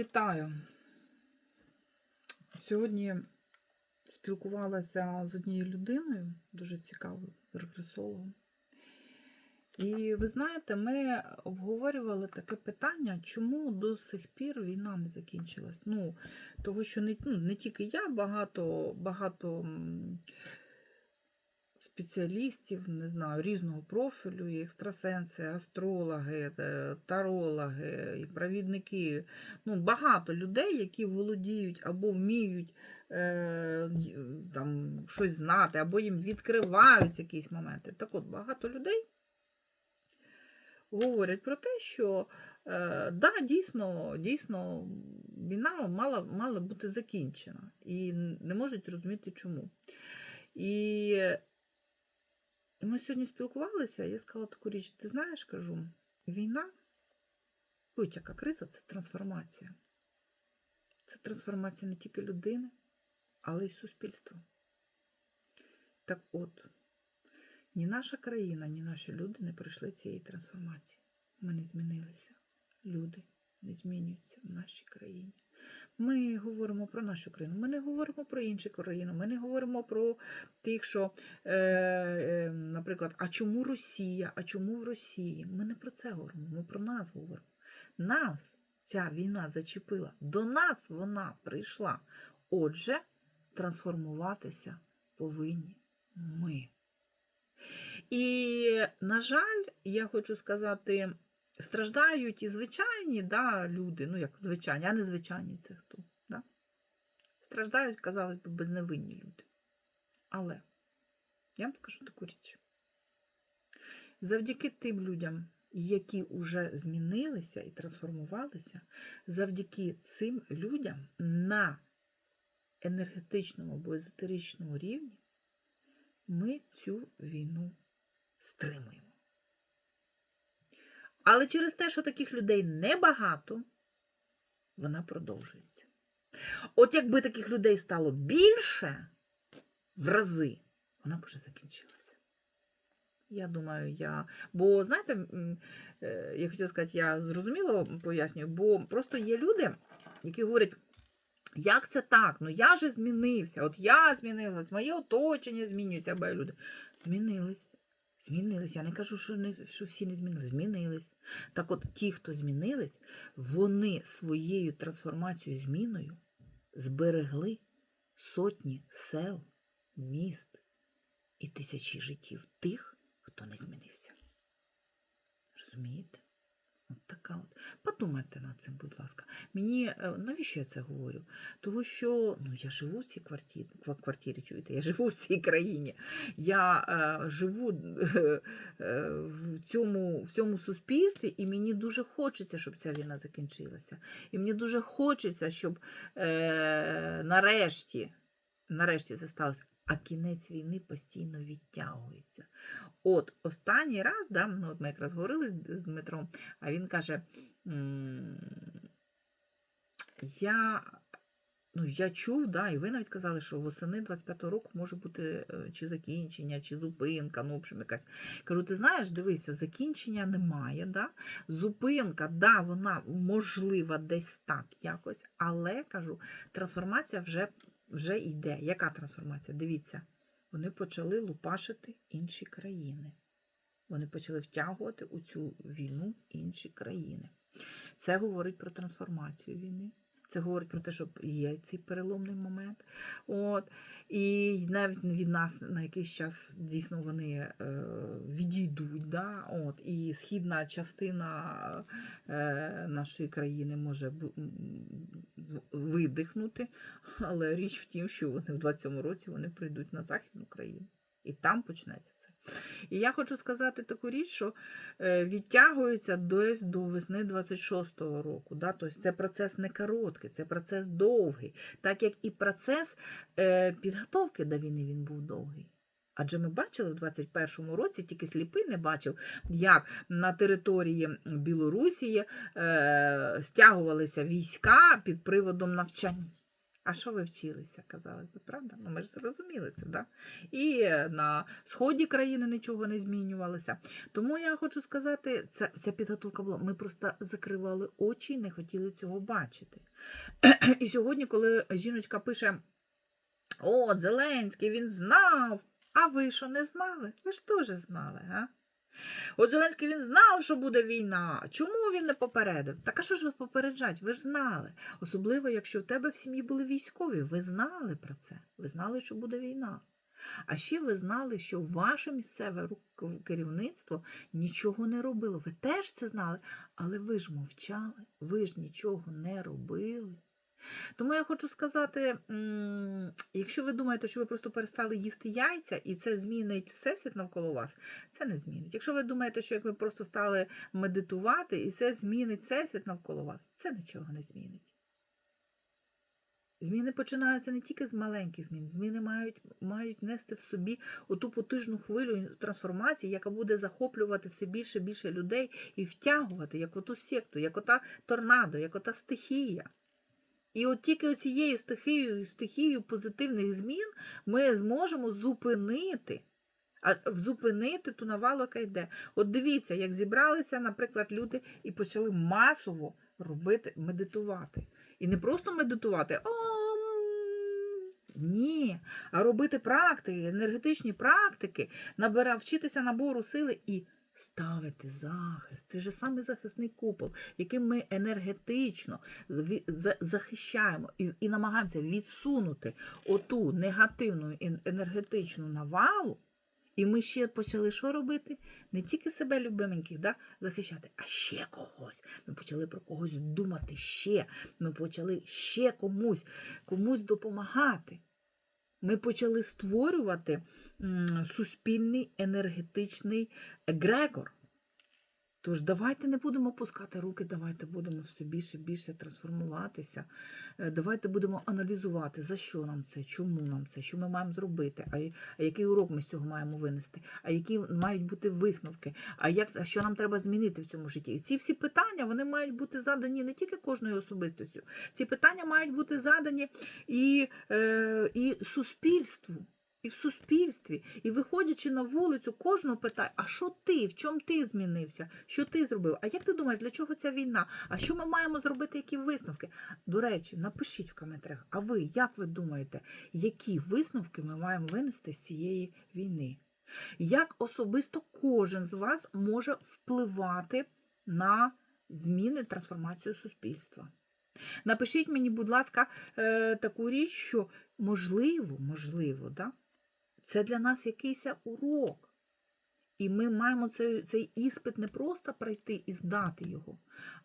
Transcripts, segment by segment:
Вітаю. Сьогодні спілкувалася з однією людиною, дуже цікавою, з регресологом. І ви знаєте, ми обговорювали таке питання, чому до сих пір війна не закінчилась. Ну, того, що не, ну, не тільки я, багато, багато спеціалістів, не знаю, різного профілю, і екстрасенси, астрологи, тарологи, і провідники. Ну, багато людей, які володіють або вміють е, там, щось знати, або їм відкриваються якісь моменти. Так от, багато людей говорять про те, що е, да, дійсно, дійсно війна мала, мала бути закінчена. І не можуть зрозуміти, чому. І ми сьогодні спілкувалися, я сказала таку річ: ти знаєш, кажу, війна, будь-яка криза це трансформація. Це трансформація не тільки людини, але й суспільства. Так от, ні наша країна, ні наші люди не пройшли цієї трансформації. Ми не змінилися. Люди не змінюються в нашій країні. Ми говоримо про нашу країну, ми не говоримо про іншу країну, ми не говоримо про тих, що, е, е, наприклад, а чому Росія, а чому в Росії? Ми не про це говоримо, ми про нас говоримо. Нас ця війна зачепила, до нас вона прийшла. Отже, трансформуватися повинні ми. І, на жаль, я хочу сказати, страждають і звичайні да, люди, ну як звичайні, а не звичайні це хто. Да? Страждають, казалось би, безневинні люди. Але я вам скажу таку річ. Завдяки тим людям, які вже змінилися і трансформувалися, завдяки цим людям на енергетичному або езотеричному рівні ми цю війну стримуємо. Але через те, що таких людей небагато, вона продовжується. От якби таких людей стало більше в рази, вона б вже закінчилася. Я думаю, я. Бо, знаєте, е, я хотіла сказати, я зрозуміло пояснюю, бо просто є люди, які говорять. Як це так? Ну я же змінився. От я змінилась, моє оточення змінюється, або люди. Змінились. Змінились. Я не кажу, що, не, що всі не змінились. Змінились. Так от ті, хто змінились, вони своєю трансформацією, зміною зберегли сотні сел, міст і тисячі життів тих, хто не змінився. Розумієте? От така от. Подумайте над цим, будь ласка. Мені е, навіщо я це говорю? Тому що ну, я живу в цій квартирі, квартирі, чуєте, я живу в цій країні. Я е, живу е, в, цьому, в цьому суспільстві, і мені дуже хочеться, щоб ця війна закінчилася. І мені дуже хочеться, щоб е, нарешті, нарешті це сталося. А кінець війни постійно відтягується. От останній раз, да, ну, от ми якраз говорили з, Дмитром, а він каже: я, ну, я чув, да, і ви навіть казали, що восени 25-го року може бути е, чи закінчення, чи зупинка, ну, в общем, якась. Кажу, ти знаєш, дивися, закінчення немає, да? зупинка, да, вона можлива десь так якось, але кажу, трансформація вже, вже йде. Яка трансформація? Дивіться, вони почали лупашити інші країни. Вони почали втягувати у цю війну інші країни. Це говорить про трансформацію війни. Це говорить про те, що є цей переломний момент. От. І навіть від нас на якийсь час дійсно вони е, відійдуть. Да? От. І східна частина е, нашої країни може видихнути. Але річ в тім, що вони в 20-му році вони прийдуть на Західну країну. І там почнеться це. І я хочу сказати таку річ, що е, відтягується десь до весни 26-го року. Да? Тобто це процес не короткий, це процес довгий. Так як і процес е, підготовки до війни він був довгий. Адже ми бачили в 21-му році, тільки сліпий не бачив, як на території Білорусі е, стягувалися війська під приводом навчання. А що ви вчилися? Казали ви, правда? Ну ми ж зрозуміли це, да? І е, на сході країни нічого не змінювалося. Тому я хочу сказати, ця, ця підготовка була. Ми просто закривали очі і не хотіли цього бачити. І сьогодні, коли жіночка пише: От, Зеленський, він знав. А ви що не знали? Ви ж теж знали, а? От Зеленський він знав, що буде війна. Чому він не попередив? Так а що ж вас попереджать? Ви ж знали. Особливо, якщо в тебе в сім'ї були військові, ви знали про це. Ви знали, що буде війна. А ще ви знали, що ваше місцеве керівництво нічого не робило. Ви теж це знали, але ви ж мовчали, ви ж нічого не робили. Тому я хочу сказати: якщо ви думаєте, що ви просто перестали їсти яйця, і це змінить всесвіт навколо вас, це не змінить. Якщо ви думаєте, що як ви просто стали медитувати, і це змінить всесвіт навколо вас, це нічого не змінить. Зміни починаються не тільки з маленьких змін, зміни мають, мають нести в собі оту потужну хвилю трансформації, яка буде захоплювати все більше і більше людей і втягувати, як оту секту, як ота торнадо, як ота стихія. І от тільки цією стихією, стихією позитивних змін ми зможемо зупинити, а зупинити ту навалу, яка йде. От дивіться, як зібралися, наприклад, люди і почали масово робити, медитувати. І не просто медитувати, «Ом». ні, а робити практики, енергетичні практики, набира, вчитися набору сили і ставити захист. Це ж саме захисний купол, яким ми енергетично захищаємо і, і намагаємося відсунути оту негативну енергетичну навалу. І ми ще почали що робити? Не тільки себе любименьких да, захищати, а ще когось. Ми почали про когось думати ще. Ми почали ще комусь, комусь допомагати. Ми почали створювати суспільний енергетичний егрегор. Тож давайте не будемо пускати руки, давайте будемо все більше більше трансформуватися. Е, Давайте будемо аналізувати, за що нам це, чому нам це, що ми маємо зробити, а, який урок ми з цього маємо винести, а які мають бути висновки, а як а що нам треба змінити в цьому житті. І ці всі питання вони мають бути задані не тільки кожною особистостю. Ці питання мають бути задані і, е, і суспільству. І в суспільстві, і виходячи на вулицю, кожного питає, а що ти, в чому ти змінився, що ти зробив? А як ти думаєш, для чого ця війна? А що ми маємо зробити, які висновки? До речі, напишіть в коментарях, а ви як ви думаєте, які висновки ми маємо винести з цієї війни? Як особисто кожен з вас може впливати на зміни, трансформацію суспільства? Напишіть мені, будь ласка, е, таку річ, що можливо, можливо, да? Це для нас якийсь урок. І ми маємо цей, цей іспит не просто пройти і здати його.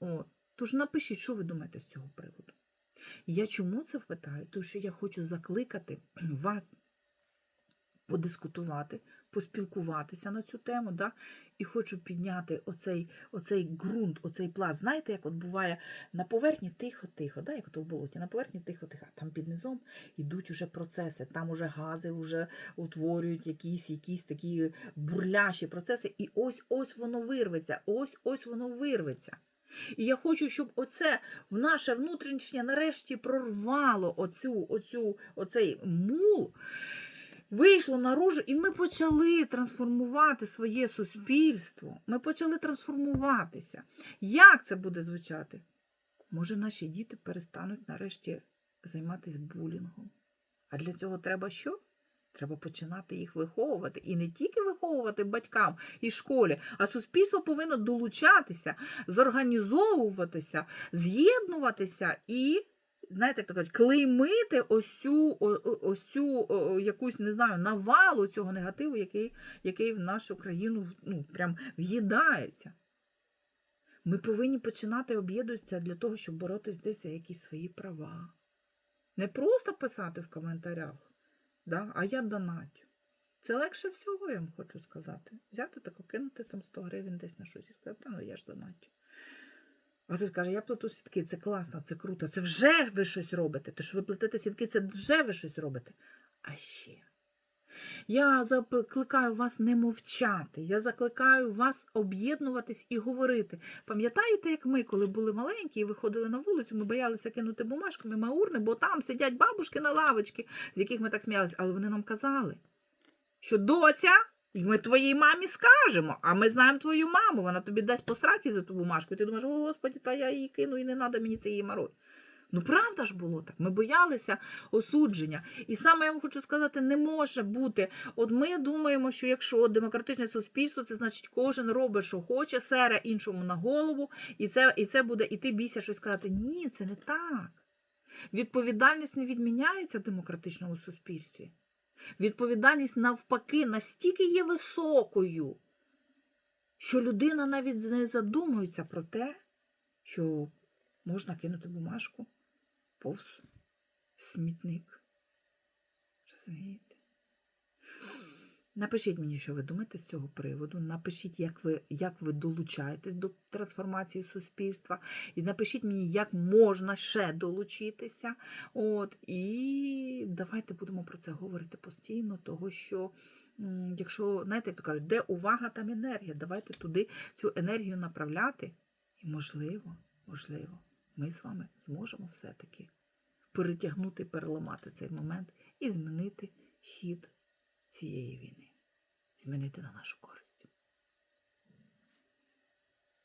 От. Тож напишіть, що ви думаєте з цього приводу. Я чому це питаю? Тому що я хочу закликати вас подискутувати, поспілкуватися на цю тему, да? і хочу підняти оцей, оцей ґрунт, оцей пласт. Знаєте, як от буває на поверхні тихо-тихо, да? як от в болоті, на поверхні тихо-тихо, там під низом йдуть уже процеси, там уже гази вже утворюють якісь, якісь такі бурляші процеси, і ось ось воно вирветься, ось ось воно вирветься. І я хочу, щоб оце в наше внутрішнє нарешті прорвало оцю, оцю, оцей мул, вийшло наружу, і ми почали трансформувати своє суспільство. Ми почали трансформуватися. Як це буде звучати? Може, наші діти перестануть нарешті займатися булінгом. А для цього треба що? Треба починати їх виховувати. І не тільки виховувати батькам і школі, а суспільство повинно долучатися, зорганізовуватися, з'єднуватися і, знаєте, як кажуть, клеймити ось цю, о- о- ось цю о, якусь, не знаю, навалу цього негативу, який, який в нашу країну ну, прям в'їдається. Ми повинні починати об'єднуватися для того, щоб боротися десь за якісь свої права. Не просто писати в коментарях, да? а я донатю. Це легше всього, я вам хочу сказати. Взяти тако, кинути там 100 гривень десь на щось і сказати, «Та ну я ж донатю. А тут каже, я плету сітки, це класно, це круто, це вже ви щось робите. То що ви плетете сітки, це вже ви щось робите. А ще Я закликаю вас не мовчати. Я закликаю вас об'єднуватись і говорити. Пам'ятаєте, як ми, коли були маленькі і виходили на вулицю, ми боялися кинути бумажками маурни, бо там сидять бабушки на лавочці, з яких ми так сміялися, але вони нам казали, що доця, і ми твоїй мамі скажемо, а ми знаємо твою маму, вона тобі дасть посраки за ту бумажку, і ти думаєш, о господі, та я її кину і не треба мені цієї марой. Ну, правда ж було так. Ми боялися осудження. І саме я вам хочу сказати, не може бути. От ми думаємо, що якщо демократичне суспільство, це значить кожен робить, що хоче, сере іншому на голову, і це, і це буде, і ти бійся щось сказати. Ні, це не так. Відповідальність не відміняється в демократичному суспільстві. Відповідальність навпаки настільки є високою, що людина навіть не задумується про те, що можна кинути бумажку повз смітник. Розумієте? Напишіть мені, що ви думаєте з цього приводу. Напишіть, як ви, як ви долучаєтесь до трансформації суспільства. І напишіть мені, як можна ще долучитися. От, і давайте будемо про це говорити постійно, того що. Якщо, знаєте, як то кажуть, де увага, там енергія. Давайте туди цю енергію направляти. І можливо, можливо, ми з вами зможемо все-таки перетягнути, переламати цей момент і змінити хід цієї війни, змінити на нашу користь.